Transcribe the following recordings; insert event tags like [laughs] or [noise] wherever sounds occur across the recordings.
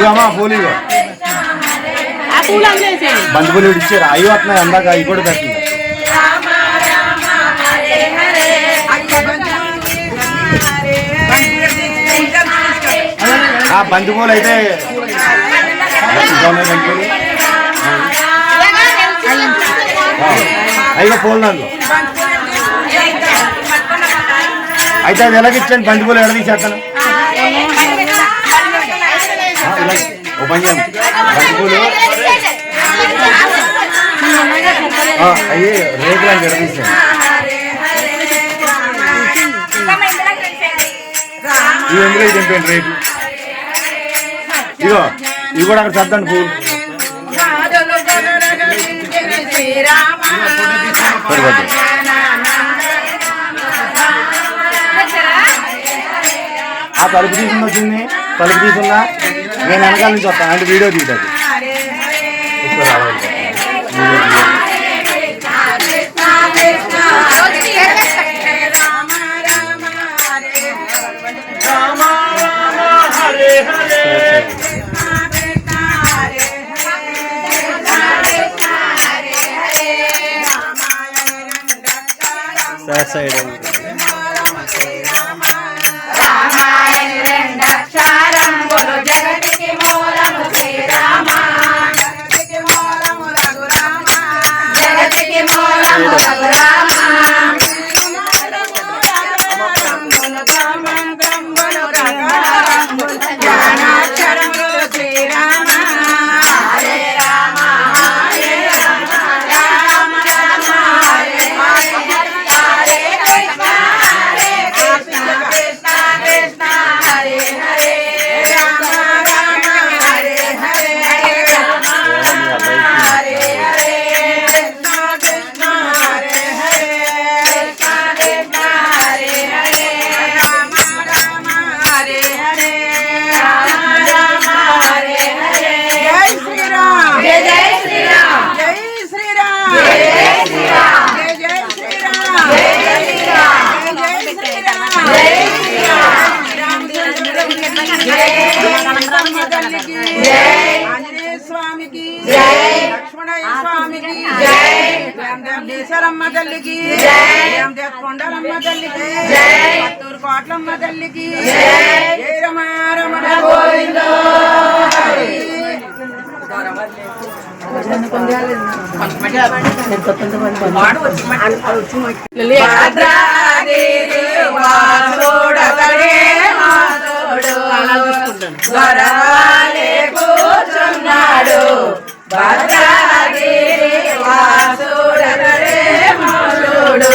ఇవమ్మా పూలు ఇవ్వ బంతి పూలు ఇచ్చారు అవి వస్తున్నాయి అందాక అవి కూడా పెట్టింది ఆ బంతి పూలు అయితే అయితే పూలు అయిగా అయితే అది ఎలాగ బంతి పూలు ఎలా తీసేస్తాను? ప్రపంచం పని చేయండి బంతి పూలు ఆ, అయ్యి రేకులు అని ఎడ ఇవి ఎందులో తెంపండి రేపు ఇగో ఇవి కూడా అక్కడ సర్దండి పూలు. ఆ తలుపు తీసుకుని వచ్చింది తలుపు తీసుకున్నా నేను వెనకాల నుంచి వస్తాను. అంటే వీడియో తీయదు సైడ్ మాతోడు వరవాలే కూర్చున్నాడు భద్రాగిరి వాసుడతడే మాతోడు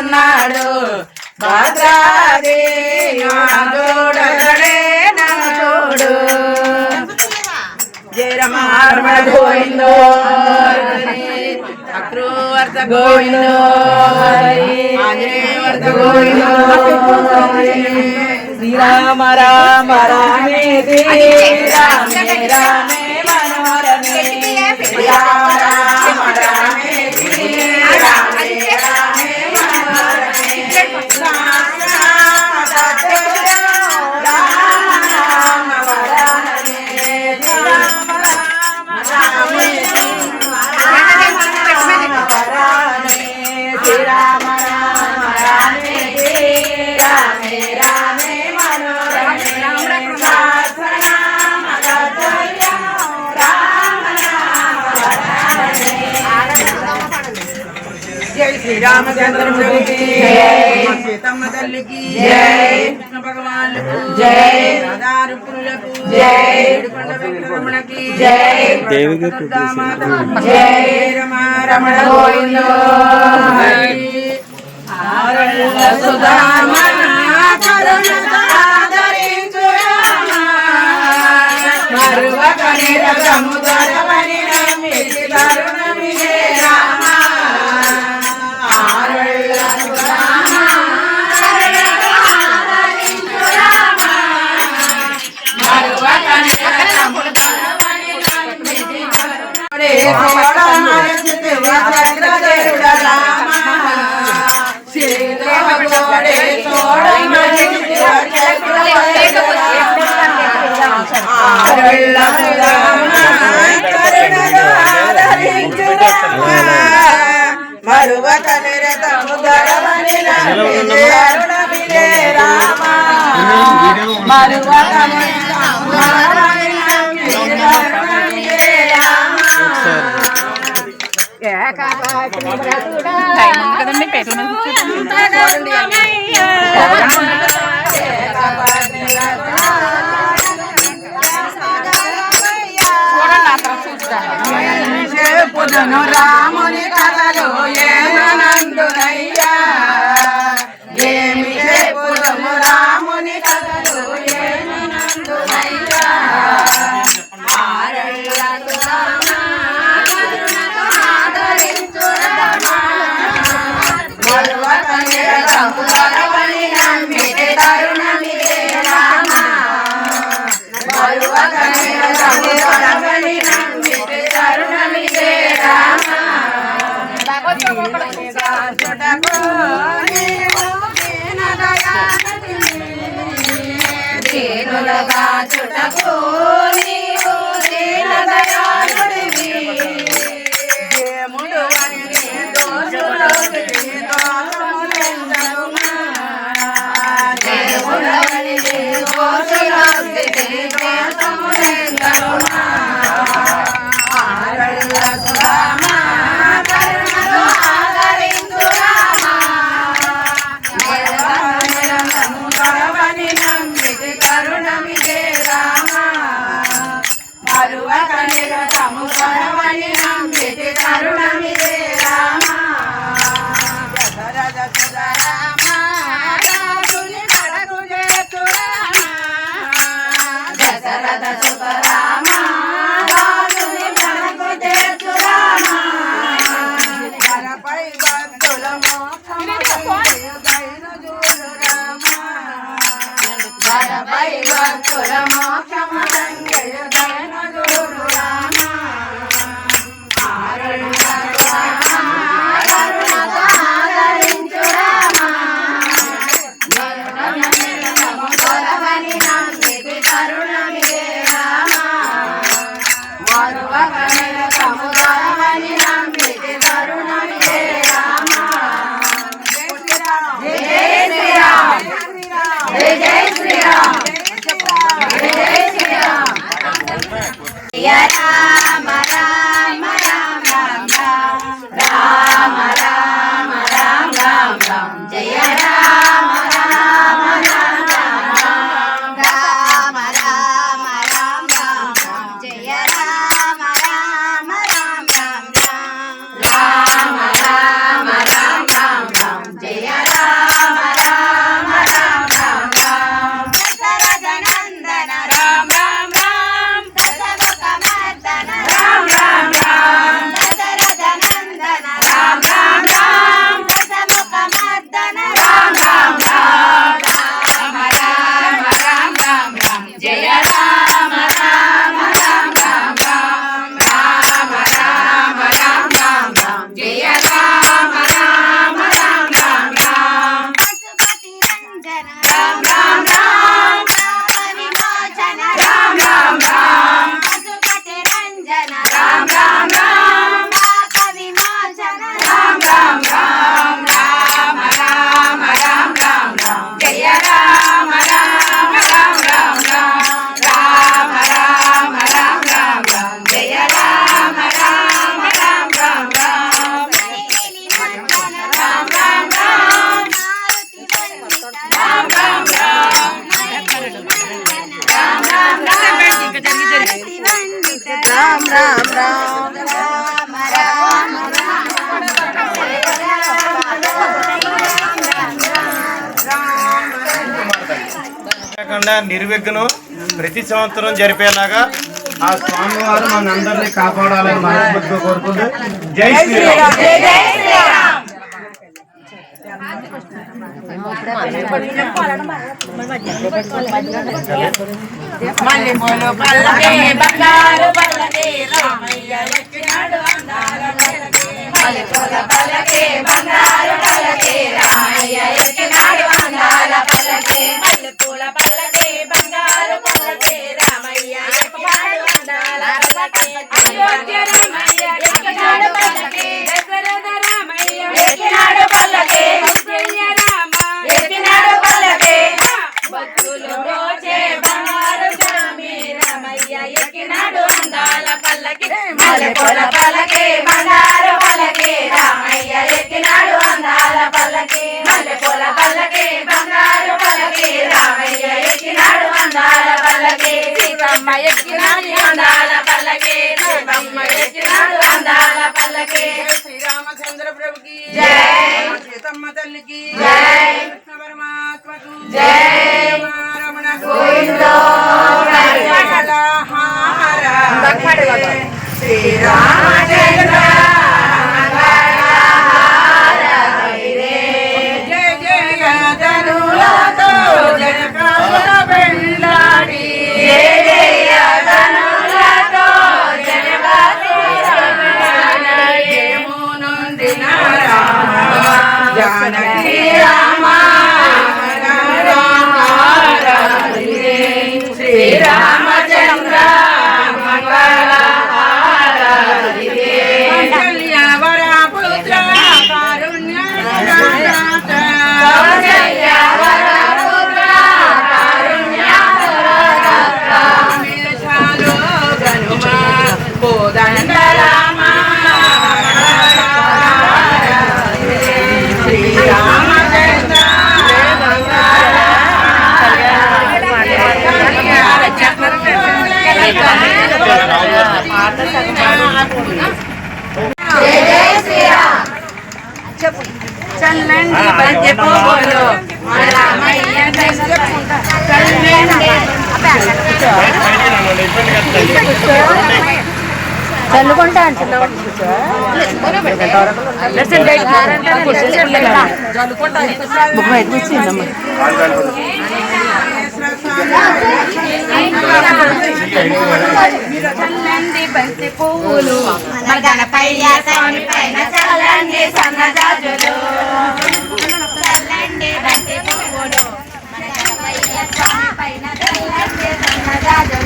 కూర్చున్నాడు భద్రాది చూడగడే నా చూడు. జయ గోవిందో అక్రూవర్త గోవిందో ఆంజనేయవర్త గోవిందో శ్రీరామ రామ రామే రామే రామే రామచంద్రముడికి సీతమ్మ తల్లికి కృష్ణ భగవానులకు సదారుపులకు ఏడుకొండ వెంకటరమణకి రమ రమణ గోవిందో. సుధామ మరువ కనిర సముద్రమని నమ్మి తరుణ కదండి పేట్ల మీద చూడండి రాముని కథలు ఏమనందునయ్యా? తోడుగా చుటకు నీవు దీనదయాళు వరపై భక్తుల నిర్విఘ్న నిర్విఘ్నం ప్రతి సంవత్సరం జరిపేలాగా ఆ స్వామివారు మనందరినీ కాపాడాలని మనస్ఫూర్తిగా కోరుకుంటూ జై శ్రీరామ్. మల్లె మొల పల్లకే బంగారు పల్లకే రామయ్య లక్ష్మణుడు పల్లకి మల్లెపూల బంగారు పల్లకి రామయ్య ఎక్కినాడు అందాల పల్లకి మల్లెపూల పల్లకి బంగారు పల్లకి రామయ్య ఎక్కినాడు అందాల పల్లకి అయోధ్య రామయ్య ఎక్కినాడు సీతమ్మ చల్లండి బంతి పువ్వులు మన రామయ్య చల్లండి చల్లుకుంటా అంటున్నావు. చల్లండి బంతి పువ్వులు మన గణపయ్య స్వామి పైన చల్లండి సన్నజాజులు చల్లండి బంతి పువ్వులు మన గణపయ్య స్వామి పైన చల్లండి సన్నజాజులు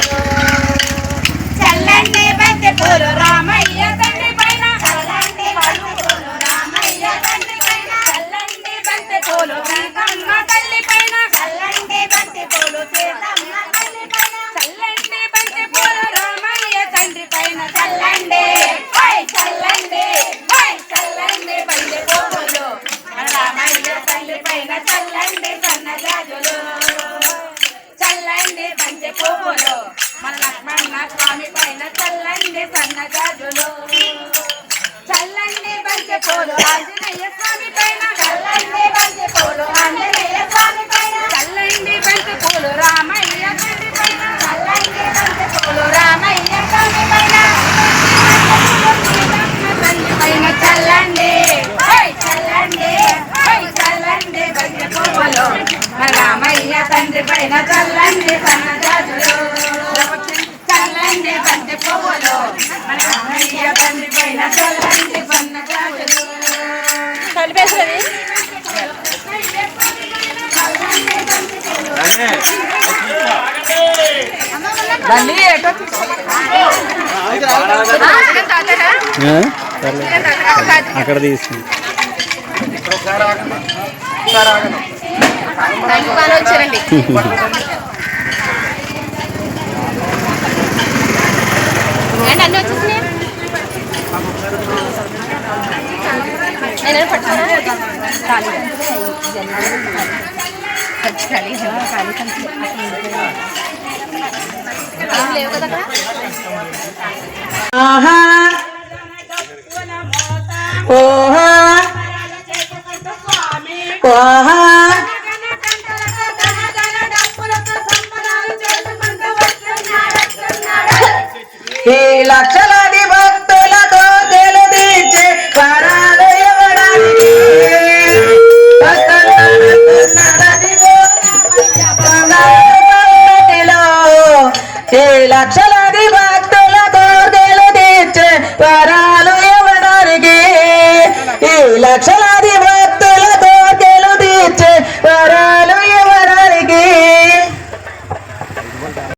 సన్నజాజులు చల్లండి బంతి పూలు ఆంజనేయ స్వామి పైన. చల్లండి బంతి పూలు ఆంజనేయ స్వామి పైన. చల్లండి బంతి పూలు రామయ్య తండ్రి పైన. చల్లండి బంతి పూలు రామయ్య స్వామి పైన. తల్లి పైన చల్లండి. చల్లండి. చల్లండి బంతి మన రామయ్య తండ్రి పైన చల్లండి సన్నజాజులు. చల్లండి కలిపేసరి బండి ఎటో అక్కడ తీసుకుంది వచ్చారండి. [laughs] ఆహా! ఓహా! ఓహా! లక్షల